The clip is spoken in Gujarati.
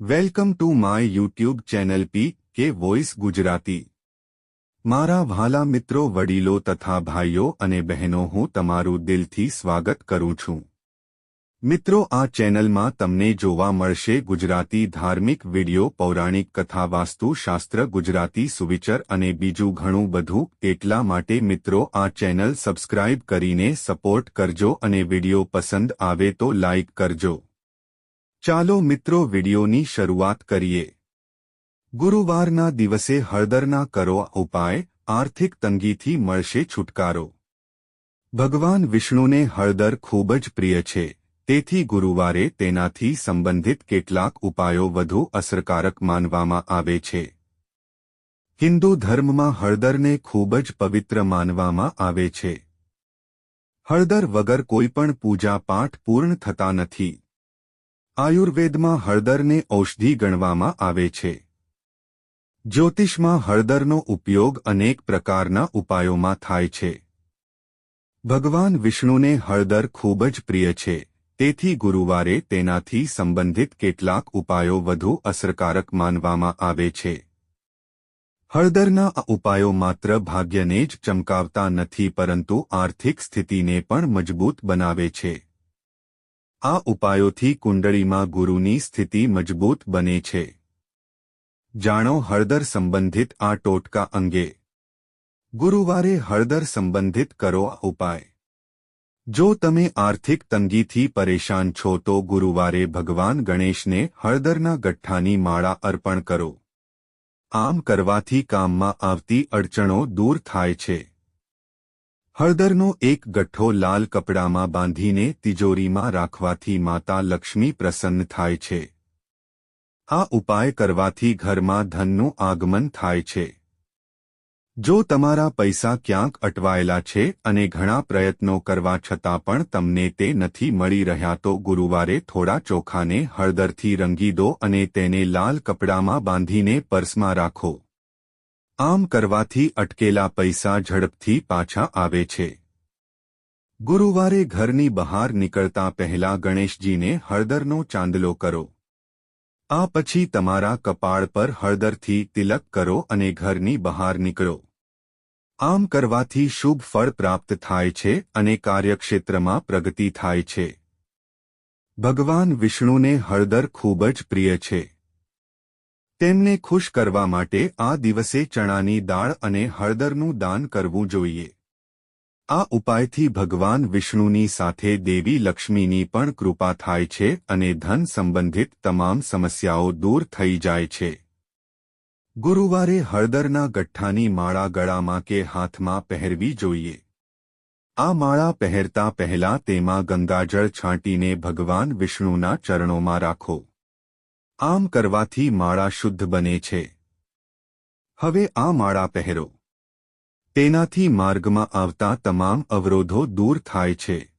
Welcome to my YouTube channel P K voice Gujarati મારા વ્હાલા મિત્રો, વડીલો તથા ભાઈઓ અને બહેનો, હું તમારું દિલથી સ્વાગત કરું છું. મિત્રો, આ ચેનલમાં તમને જોવા મળશે ગુજરાતી ધાર્મિક વિડિયો, પૌરાણિક કથા, વાસ્તુશાસ્ત્ર, ગુજરાતી સુવિચર અને બીજું ઘણું બધું. એટલા માટે મિત્રો, આ ચેનલ સબસ્ક્રાઇબ કરીને સપોર્ટ કરજો અને વિડિયો પસંદ આવે તો લાઇક કરજો. ચાલો મિત્રો વિડિયોની શરૂઆત કરીએ. ગુરુવારના દિવસે હળદરના કરો ઉપાય આર્થિક તંગીથી મળશે છુટકારો. ભગવાન વિષ્ણુને હળદર ખૂબ જ પ્રિય છે, તેથી ગુરુવારે તેનાથી સંબંધિત કેટલાક ઉપાયો વધુ અસરકારક માનવામાં આવે છે. હિન્દુ ધર્મમાં હળદરને ખૂબ જ પવિત્ર માનવામાં આવે છે. હળદર વગર કોઈપણ પૂજા પાઠ પૂર્ણ થતા નથી. આયુર્વેદમાં હળદરને ઔષધિ ગણવામાં આવે છે. જ્યોતિષમાં હળદરનો ઉપયોગ અનેક પ્રકારના ઉપાયોમાં થાય છે. ભગવાન વિષ્ણુને હળદર ખૂબ જ પ્રિય છે, તેથી ગુરુવારે તેનાથી સંબંધિત કેટલાક ઉપાયો વધુ અસરકારક માનવામાં આવે છે. હળદરના આ ઉપાયો માત્ર ભાગ્યને જ ચમકાવતા નથી, પરંતુ આર્થિક સ્થિતિને પણ મજબૂત બનાવે છે. આ ઉપાયોથી કુંડળીમાં ગુરુની સ્થિતિ મજબૂત બને છે. જાણો હળદર સંબંધિત આ ટોટકા અંગે. ગુરુવારે હળદર સંબંધિત કરો આ ઉપાય. જો તમે આર્થિક તંગીથી પરેશાન છો તો ગુરુવારે ભગવાન ગણેશને હળદરના ગઠ્ઠાની માળા અર્પણ કરો. આમ કરવાથી કામમાં આવતી અડચણો દૂર થાય છે. હળદરનો એક ગઠ્ઠો લાલ કપડામાં બાંધીને તિજોરીમાં રાખવાથી માતા લક્ષ્મી પ્રસન્ન થાય છે. આ ઉપાય કરવાથી ઘરમાં ધનનું આગમન થાય છે. જો તમારા પૈસા ક્યાંક અટવાયેલા છે અને ઘણા પ્રયત્નો કરવા છતાં પણ તમને તે નથી મળી રહ્યા તો ગુરુવારે થોડા ચોખાને હળદરથી રંગી દો અને તેને લાલ કપડામાં બાંધીને પર્સમાં રાખો. આમ કરવાથી અટકેલા પૈસા ઝડપથી પાછા આવે છે. ગુરુવારે ઘરની બહાર નીકળતા પહેલા ગણેશજીને હળદરનો ચાંદલો કરો. આ પછી તમારા કપાળ પર હળદરથી તિલક કરો અને ઘરની બહાર નીકળો. આમ કરવાથી શુભ ફળ પ્રાપ્ત થાય છે અને કાર્યક્ષેત્રમાં પ્રગતિ થાય છે. ભગવાન વિષ્ણુને હળદર ખૂબ જ પ્રિય છે. તેમને ખુશ કરવા માટે આ દિવસે ચણાની દાળ અને હળદરનું દાન કરવું જોઈએ. આ ઉપાયથી ભગવાન વિષ્ણુની સાથે દેવી લક્ષ્મીની પણ કૃપા થાય છે અને ધન સંબંધિત તમામ સમસ્યાઓ દૂર થઈ જાય છે. ગુરુવારે હળદરના ગઠ્ઠાની માળા ગળામાં કે હાથમાં પહેરવી જોઈએ. આ માળા પહેરતા પહેલા તેમાં ગંગાજળ છાંટીને ભગવાન વિષ્ણુના ચરણોમાં રાખો. આમ કરવાથી માળા શુદ્ધ બને છે. હવે આ માળા પહેરો. તેનાથી માર્ગમાં આવતા તમામ અવરોધો દૂર થાય છે.